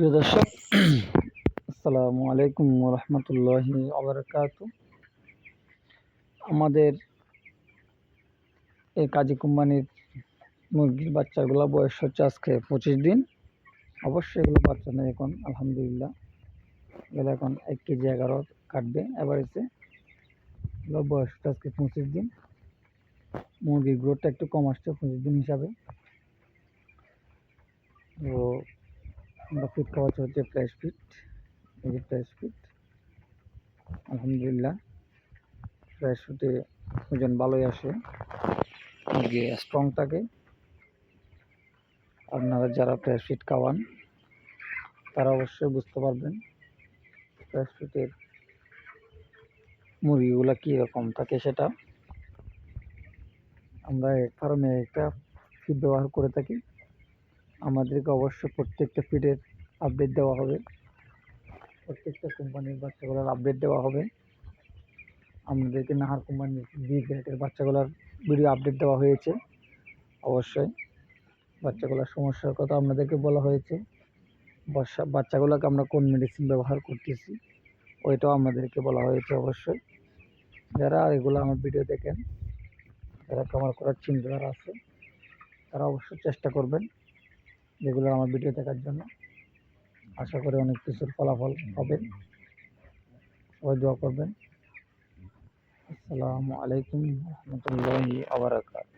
প্রিয় দর্শক, আসসালামু আলাইকুম রহমতুল্লাহি আবরকাত আমাদের এই কাজী কোম্পানির মুরগির বাচ্চাগুলো বয়স হচ্ছে আজকে পঁচিশ দিন। অবশ্যই এগুলো বাচ্চা নেই এখন, আলহামদুলিল্লাহ। এগুলো এখন এক কেজি এগারো কাটবে এভারেজে এগুলো বয়স হচ্ছে আজকে পঁচিশ দিন। মুরগির গ্রোথটা একটু কম আসছে পঁচিশ দিন হিসাবে। আমরা ফিট খাওয়াচ্ছি হচ্ছে ফ্রেশ ফিট এই যে ফ্রেশ ফিট আলহামদুলিল্লাহ ফ্রেশ ফিটে ওজন ভালোই আসে। মুরগি স্ট্রং থাকে। আপনারা যারা ফ্রেশ ফিট খাওয়ান, তারা অবশ্যই বুঝতে পারবেন ফ্রেশ ফিটের মুরগিগুলো কীরকম থাকে সেটা। আমরা ফার্মে একটা ফিট ব্যবহার করে থাকি। আমাদেরকে অবশ্যই প্রত্যেকটা ফিডের আপডেট দেওয়া হবে। প্রত্যেকটা কোম্পানির বাচ্চাগুলোর আপডেট দেওয়া হবে। আমাদেরকে নাহার কোম্পানির বি গ্রেডের বাচ্চাগুলোর ভিডিও আপডেট দেওয়া হয়েছে। অবশ্যই বাচ্চাগুলোর সমস্যার কথা আপনাদেরকে বলা হয়েছে। বর্ষা বাচ্চাগুলোকে আমরা কোন মেডিসিন ব্যবহার করতেছি, ওইটাও আমাদেরকে বলা হয়েছে অবশ্যই। যারা এগুলো আমার ভিডিও দেখেন, যারা কামার করার চিন্তাধারা আছে, তারা অবশ্যই চেষ্টা করবেন। যেগুলো আমার ভিডিও দেখার জন্য। আশা করি অনেক কিছুর ফলাফল হবে। সবাই দোয়া করবেন। আসসালামু আলাইকুম রহমতুল্লাহি আবরাকাত